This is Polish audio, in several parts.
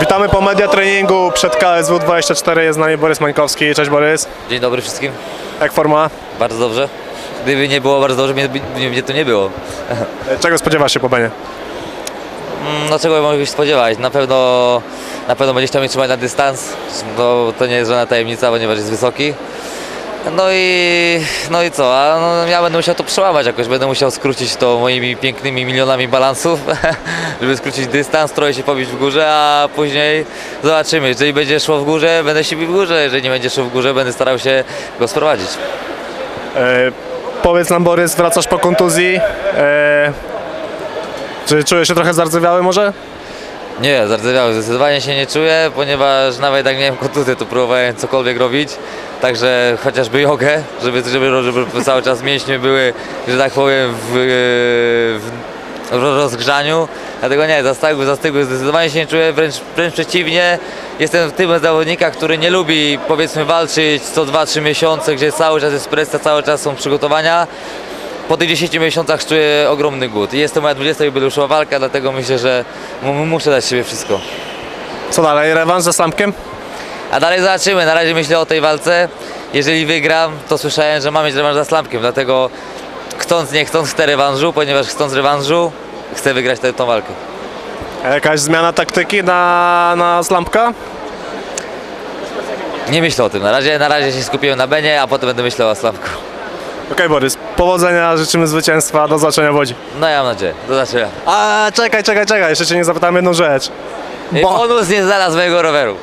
Witamy po media treningu przed KSW 24. Jest z nami Borys Mańkowski. Cześć Borys. Dzień dobry wszystkim. Jak forma? Bardzo dobrze. Gdyby nie było bardzo dobrze, mnie, mnie, mnie tu nie było. E, Czego spodziewasz się po Benie? Mm, No czego mogę się spodziewać? Na pewno, na pewno będzie chciał mnie trzymać na dystans. No, to nie jest żadna tajemnica, ponieważ jest wysoki. No i, no i co? A no, ja będę musiał to przełamać jakoś. Będę musiał skrócić to moimi pięknymi milionami balansów, żeby skrócić dystans, trochę się pobić w górze, a później zobaczymy. Jeżeli będzie szło w górze, będę się bił w górze. Jeżeli nie będzie szło w górze, będę starał się go sprowadzić. E, powiedz nam Borys, wracasz po kontuzji. E, czy czujesz się trochę zardzewiały może? Nie, zardzewiały zdecydowanie się nie czuję, ponieważ nawet jak miałem kontuzję, to próbowałem cokolwiek robić. Także chociażby jogę, żeby, żeby, żeby cały czas mięśnie były, że tak powiem, w, w rozgrzaniu. Dlatego nie, zastygły, zastygły zdecydowanie się nie czuję, wręcz, wręcz przeciwnie. Jestem tym zawodnika, który nie lubi powiedzmy walczyć co 2-3 miesiące, gdzie cały czas jest presja, cały czas są przygotowania po tych 10 miesiącach czuję ogromny głód. Jest to moja 20 jubileuszowa walka, dlatego myślę, że mu- muszę dać siebie wszystko. Co dalej? Rewanż ze Slamkiem? A dalej zobaczymy. Na razie myślę o tej walce. Jeżeli wygram, to słyszałem, że mam mieć rewanż za Slamkiem, dlatego chcąc, nie chcąc chcę rewanżu, ponieważ chcąc rewanżu, chcę wygrać tę tą walkę. A Jakaś zmiana taktyki na, na Slampka? Nie myślę o tym. Na razie, na razie się skupiłem na Benie, a potem będę myślał o Slamku. Okej Borys, powodzenia, życzymy zwycięstwa, do zobaczenia w Łodzi. No ja mam nadzieję. Do zobaczenia. A czekaj, czekaj, czekaj, jeszcze cię nie zapytałem jedną rzecz. Bo... Bo- Bonus nie znalazł mojego roweru.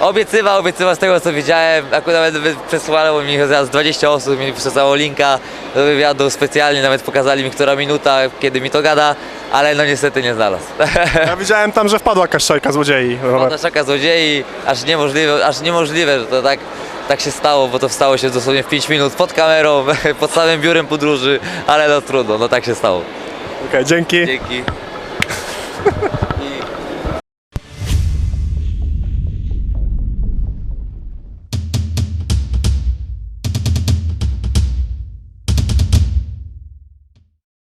Obiecywał, obiecywał z tego co widziałem. Akurat nawet przesłało mi zaraz 20 osób, mi przesłało linka do wywiadu specjalnie, nawet pokazali mi która minuta, kiedy mi to gada, ale no niestety nie znalazł. Ja widziałem tam, że wpadła jakaś szajka złodziei. Ona szaka złodziei, aż niemożliwe, aż niemożliwe, że to tak, tak się stało, bo to wstało się dosłownie w 5 minut pod kamerą, pod samym biurem podróży, ale no trudno, no tak się stało. Okej, dzięki. Dzięki.